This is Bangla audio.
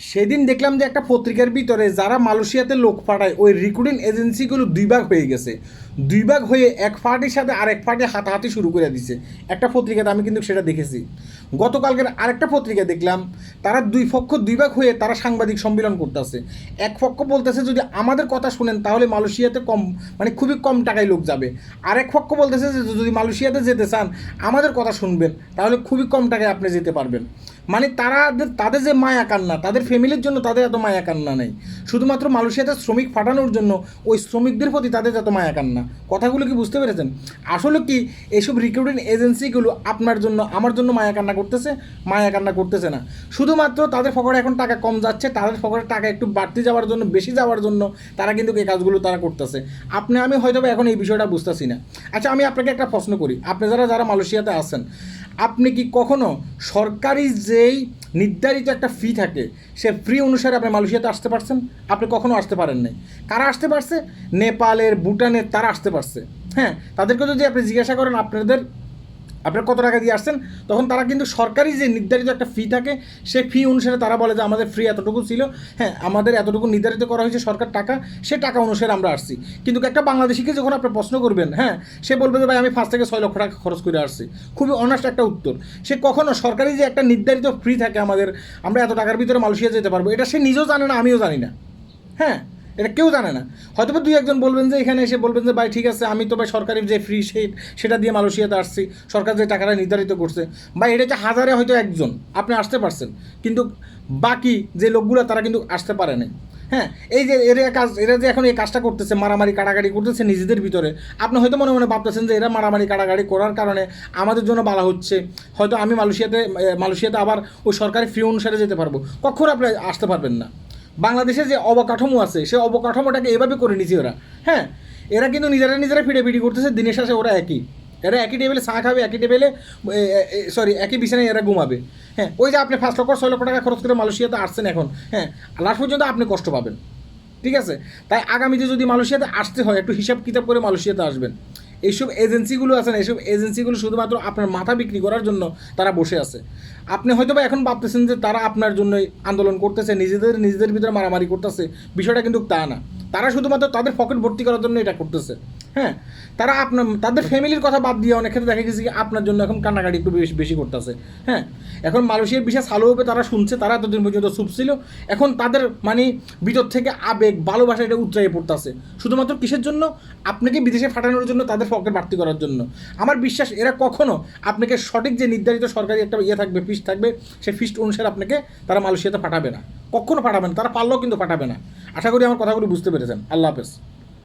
সেদিন দেখলাম যে একটা পত্রিকার ভিতরে যারা মালয়েশিয়াতে লোক পাঠায়, ওই রিক্রুটিং এজেন্সিগুলো দুই ভাগ হয়ে গেছে। দুই ভাগ হয়ে এক পার্টির সাথে আরেক পার্টি হাতাহাতি শুরু করে দিছে। একটা পত্রিকাতে আমি কিন্তু সেটা দেখেছি। গতকালকের আরেকটা পত্রিকা দেখলাম, তারা দুই পক্ষ দুই ভাগ হয়ে তারা সাংবাদিক সম্মেলন করতেছে। এক পক্ষ বলতেছে, যদি আমাদের কথা শুনেন, তাহলে মালয়েশিয়াতে কম মানে খুবই কম টাকায় লোক যাবে। আরেক পক্ষ বলতেছে যে, যদি মালয়েশিয়াতে যেতে চান, আমাদের কথা শুনবেন, তাহলে খুবই কম টাকায় আপনি যেতে পারবেন। মানে তারা তাদের যে মায়া কান্না, তাদের ফ্যামিলির জন্য তাদের এত মায়া কান্না নেই। শুধুমাত্র মালয়েশিয়াতে শ্রমিক ফাটানোর জন্য ওই শ্রমিকদের প্রতি তাদের এত মায়া কান্না। কথাগুলো কি বুঝতে পেরেছেন? আসলে কি এইসব রিক্রুটিং এজেন্সিগুলো আপনার জন্য, আমার জন্য মায়া কান্না করতেছে? মায়া কান্না করতেছে না। শুধুমাত্র তাদের ফকরে এখন টাকা কম যাচ্ছে, তাদের ফকরে টাকা একটু বাড়তি যাওয়ার জন্য, বেশি যাওয়ার জন্য তারা কিন্তু এই কাজগুলো তারা করতেছে। আপনি, আমি হয়তো এখন এই বিষয়টা বুঝতেছি না। আচ্ছা আমি আপনাকে একটা প্রশ্ন করি। আপনি যারা যারা মালয়েশিয়াতে আছেন আপনি কি কখনো সরকারি যেই নির্ধারিত একটা ফি থাকে, সে ফ্রি অনুসারে আপনি মালয়েশিয়াতে আসতে পারছেন? আপনি কখনো আসতে পারেন নাই। কারা আসতে পারছে? নেপালের, ভুটানের তারা আসতে পারছে। হ্যাঁ তাদেরকে যদি আপনি জিজ্ঞাসা করেন, আপনাদের আপনার কত টাকা দিয়ে আসছেন? তখন তারা কিন্তু সরকারি যে নির্ধারিত একটা ফি থাকে, সেই ফি অনুসারে তারা বলে যে আমাদের ফ্রি এতটুকু ছিল। হ্যাঁ আমাদের এতটুকু নির্ধারিত করা হয়েছে সরকার টাকা, সে টাকা অনুসারে আমরা আসছি। কিন্তু একটা বাংলাদেশিকে যখন আপনি প্রশ্ন করবেন হ্যাঁ সে বলবে যে, ভাই, আমি পাঁচ থেকে ছয় লক্ষ টাকা খরচ করে আসছি। খুবই অনার্স একটা উত্তর। সে কখনো সরকারি যে একটা নির্ধারিত ফ্রি থাকে আমাদের, আমরা এত টাকার ভিতরে মালয়েশিয়া যেতে পারব, এটা সে নিজেও জানে না, আমিও জানি না। হ্যাঁ এটা কেউ জানে না। হয়তো দুই একজন বলবেন যে, এখানে এসে বলবেন যে, ভাই, ঠিক আছে, আমি তো ভাই সরকারি যে ফ্রি সেই সেটা দিয়ে মালয়েশিয়াতে আসছি। সরকার যে টাকাটা নির্ধারিত করছে। বা এটা হচ্ছে হাজারে হয়তো একজন। আপনি আসতে পারছেন। কিন্তু বাকি যে লোকগুলো, তারা কিন্তু আসতে পারে না হ্যাঁ এই যে এরা কাজ, এরা যে এখন এই কাজটা করতেছে, মারামারি কাটাকাটি করতেছে নিজেদের ভিতরে, আপনি হয়তো মনে মনে ভাবতেছেন যে, এরা মারামারি কাটাকাটি করার কারণে আমাদের জন্য ভালো হচ্ছে। হয়তো আমি মালয়েশিয়াতে মালয়েশিয়াতে আবার ওই সরকারি ফি অনুসারে যেতে পারব। কখনো আপনি আসতে পারবেন না। বাংলাদেশের যে অবকাঠামো আছে সেই অবকাঠামোটাকে এভাবে করে নিছে ওরা। হ্যাঁ এরা কিন্তু নিজেরা নিজেরা ফিডেফিডি করতেছে, দিনের শেষে ওরা একই। এরা একই টেবিলে চা খাবে, একই টেবিলে সরি একই বিছানায় এরা ঘুমাবে। হ্যাঁ ওই যে আপনি পাঁচ লক্ষ, ছয় লক্ষ টাকা খরচ করে মালয়েশিয়াতে আসছেন এখন হ্যাঁ লাস্ট পর্যন্ত আপনি কষ্ট পাবেন। ঠিক আছে? তাই আগামীতে যদি মালয়েশিয়াতে আসতে হয়, একটু হিসাব কিতাব করে মালয়েশিয়াতে আসবেন। এইসব এজেন্সিগুলো না, এইসব এজেন্সিগুলো শুধুমাত্র আপনার মাথা বিক্রি করার জন্য তারা বসে আছে। আপনি হয়তো বা এখন ভাবতেছেন যে তারা আপনার জন্যই আন্দোলন করতেছে, নিজেদের নিজেদের ভিতরে মারামারি করতেছে, বিষয়টা কিন্তু তা না। তারা শুধুমাত্র তাদের পকেট ভর্তি করার জন্য এটা করতেছে। হ্যাঁ তারা আপনার, তাদের ফ্যামিলির কথা বাদ দিয়ে অনেক ক্ষেত্রে দেখা গেছে কি আপনার জন্য এখন কান্নাকাটি একটু বেশি বেশি করতেছে। হ্যাঁ এখন মালয়েশিয়ার বিশেষ চালু হবে তারা শুনছে, তারা এতদিন পর্যন্ত ছিল এখন তাদের মানে ভিতর থেকে আবেগ, ভালোবাসা এটা উচ্চায়ে পড়তেছে। শুধুমাত্র কিসের জন্য? আপনাকে বিদেশে ফাটানোর জন্য তাদের পকেট বাড়তি করার জন্য। আমার বিশ্বাস, এরা কখনো আপনাকে সঠিক যে নির্ধারিত সরকারি একটা ইয়ে থাকবে ফিস থাকবে, সেই ফিস্ট অনুসারে আপনাকে তারা মালয়েশিয়াতে পাঠাবে না। কখনো পাঠাবে না, তারা পারলেও কিন্তু পাঠাবে না। আশা করি আমার কথাগুলো বুঝতে পেরেছেন। আল্লাহ হাফেজ।